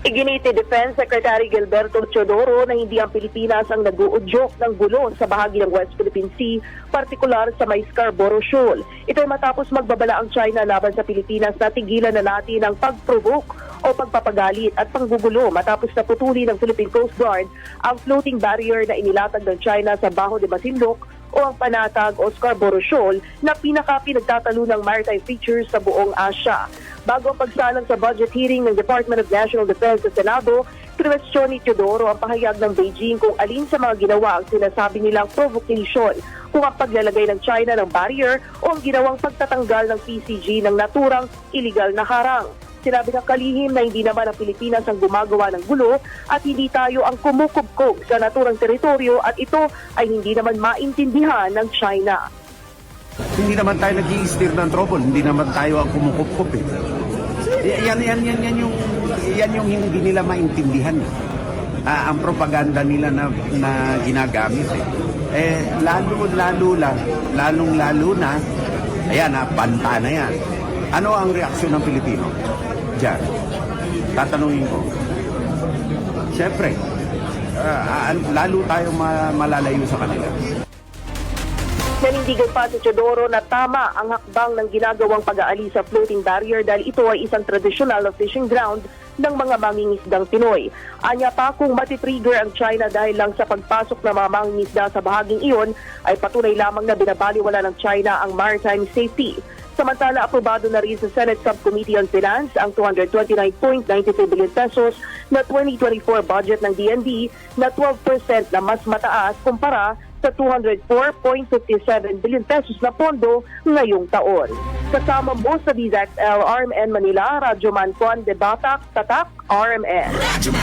Iginiti Defense Secretary Gilberto Teodoro na hindi ang Pilipinas ang nag-uudyok ng gulo sa bahagi ng West Philippine Sea, partikular sa may Scarborough Shoal. Ito ay matapos magbabala ang China laban sa Pilipinas na tigilan na natin ang pag-provoke o pagpapagalit at panggugulo matapos na putuli ng Philippine Coast Guard ang floating barrier na inilatag ng China sa Baho de Masinloc o ang Panatag o Scarborough Shoal na pinaka-pinagtatalo ng maritime features sa buong Asya. Bago ang pagsalang sa budget hearing ng Department of National Defense sa Senado, kinwestiyon ni Teodoro ang pahayag ng Beijing kung alin sa mga ginawa ang sinasabi nilang provocation, kung ang paglalagay ng China ng barrier o ang ginawang pagtatanggal ng PCG ng naturang iligal na harang. Sinabi ng kalihim na hindi naman ang Pilipinas ang gumagawa ng gulo at hindi tayo ang kumukubkog sa naturang teritoryo at ito ay hindi naman maintindihan ng China. Hindi naman tayo nag steer ng trouble, hindi naman tayo ang kumukup eh. Yan, yan, yan, yan yung, yan yung hindi nila maintindihan. eh. Ah, ang propaganda nila na, na ginagamit eh. Eh, lalo, lalo lang, lalong lalo na, ayan ha, banta na yan. Ano ang reaksyon ng Pilipino? Diyan. Tatanungin ko. Siyempre, ah, ah, lalo tayong ma- malalayo sa kanila. Nanindigan pa si Teodoro na tama ang hakbang ng ginagawang pag-aalis sa floating barrier dahil ito ay isang traditional na fishing ground ng mga mangingisdang Pinoy. Anya pa kung matitrigger ang China dahil lang sa pagpasok ng mga mangingisda sa bahaging iyon ay patunay lamang na binabaliwala ng China ang maritime safety. Samantala, aprobado na rin sa Senate Subcommittee on Finance ang 229.93 billion pesos na 2024 budget ng DND na 12% na mas mataas kumpara sa 204.57 billion pesos na pondo ngayong taon. Kasama mo sa DZXL RMN Manila, Radyo Man Juan de Batak, Tatak, RMN.